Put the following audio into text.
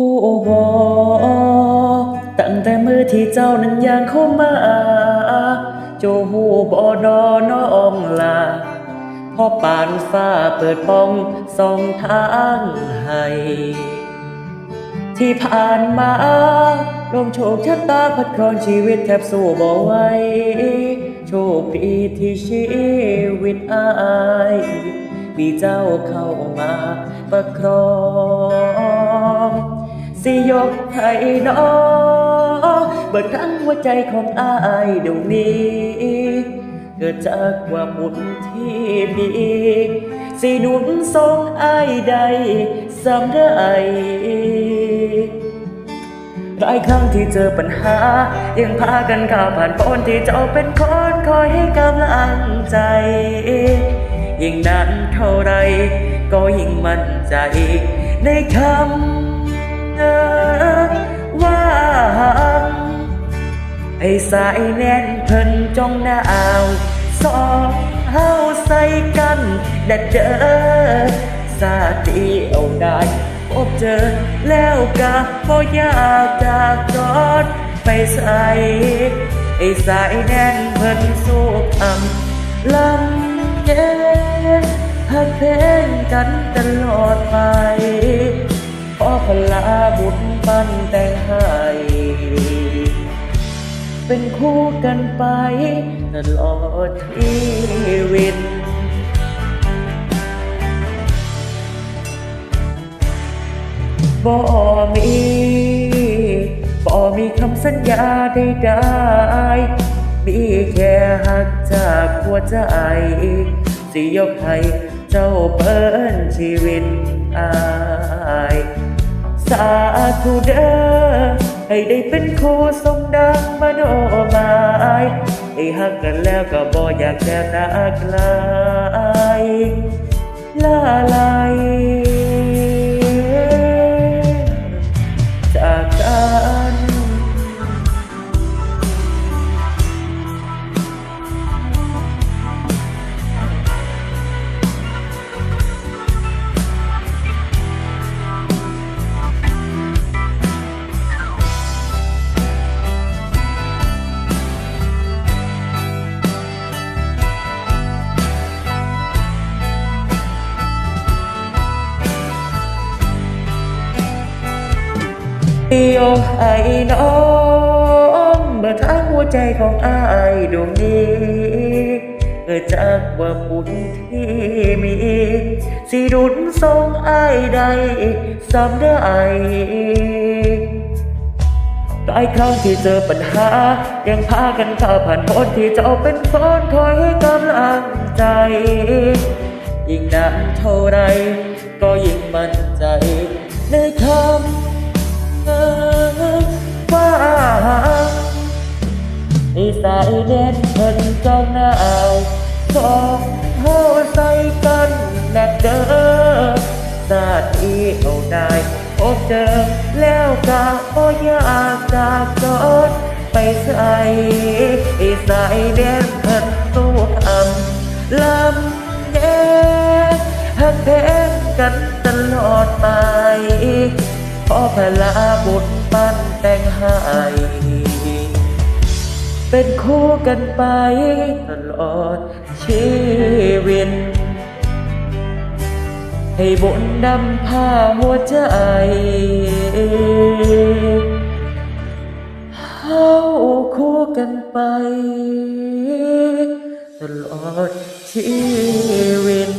ผู้บอกตั้งแต่มือที่เจ้านั้นย่างเข้ามาโจหูบอนอน้องลาพอปานฟ้าเปิดป้องสองทางให้ที่ผ่านมาลมโชคชะตาพัดครองชีวิตแทบสู้บ่ไหวโชคดีที่ชีวิตอาย มีเจ้าเข้ามาประครอง สิยกให้น้องเบิดทั้งหัวใจของอายเดี๋ยวนี้ เกิดจากความบุญที่มีสิหนุนทรงอายใดสำได้หลายครั้งที่เจอปัญหา ยังพากันก้าวผ่านพ้นที่เจ้าเป็นคนคอยให้กำลังใจ ยิ่งนานเท่าไร ก็ยิ่งมั่นใจในคำ ว่าให้สายแน่นเพิ่นจ้องหน้าอาวสองเฮาใส่กันแดดเด้อสาดีเอาได้พบเจอแล้วก็บ่อยากจากจอดไปใส่ให้สายแน่นเพิ่นสู้คำลำเย็นหักเพลงกันตลอดไปขอ พลาบุญปั้นแต่งให้ เป็นคู่กันไปตลอดชีวิตบ่มีบ่มีคำสัญญาใดๆมีแค่หักจากหัวใจสิยกให้เจ้าเปิ้นชีวิตอาย สาธุเด้อให้ได้เป็นคู่สมดังมโนหมายให้หักกันแล้วก็บ่อยากแค่นาไกลลาลายจาก กันยกให้น้องเบิดทั้งหัวใจของอายดวงนี้เกิดจากว่าบุญที่มี สิดุนทรงอายใดสำได้หลายครั้งที่เจอปัญหา ยังพากันข้าผ่านพ้นที่เจ้าเป็นคนคอยให้กำลังใจ ยิ่งนานเท่าไร ก็ยิ่งมั่นใจ สายเด่นเพิ่นจ้องหน้าเอาสองเฮาใส่กันแน่เด้อสาดอีเอาได้พบเจอแล้วก็บ่อยากจากจอดไปใส่ไอ้สายเด่นเพิ่นตัวอำลำแย่หักแพงกันตลอดไปขอพลาบุญปั้นแต่งให้ เป็นคู่กันไปตลอดชีวิต ให้บุญนำพาหัวใจเฮาคู่กันไปตลอดชีวิต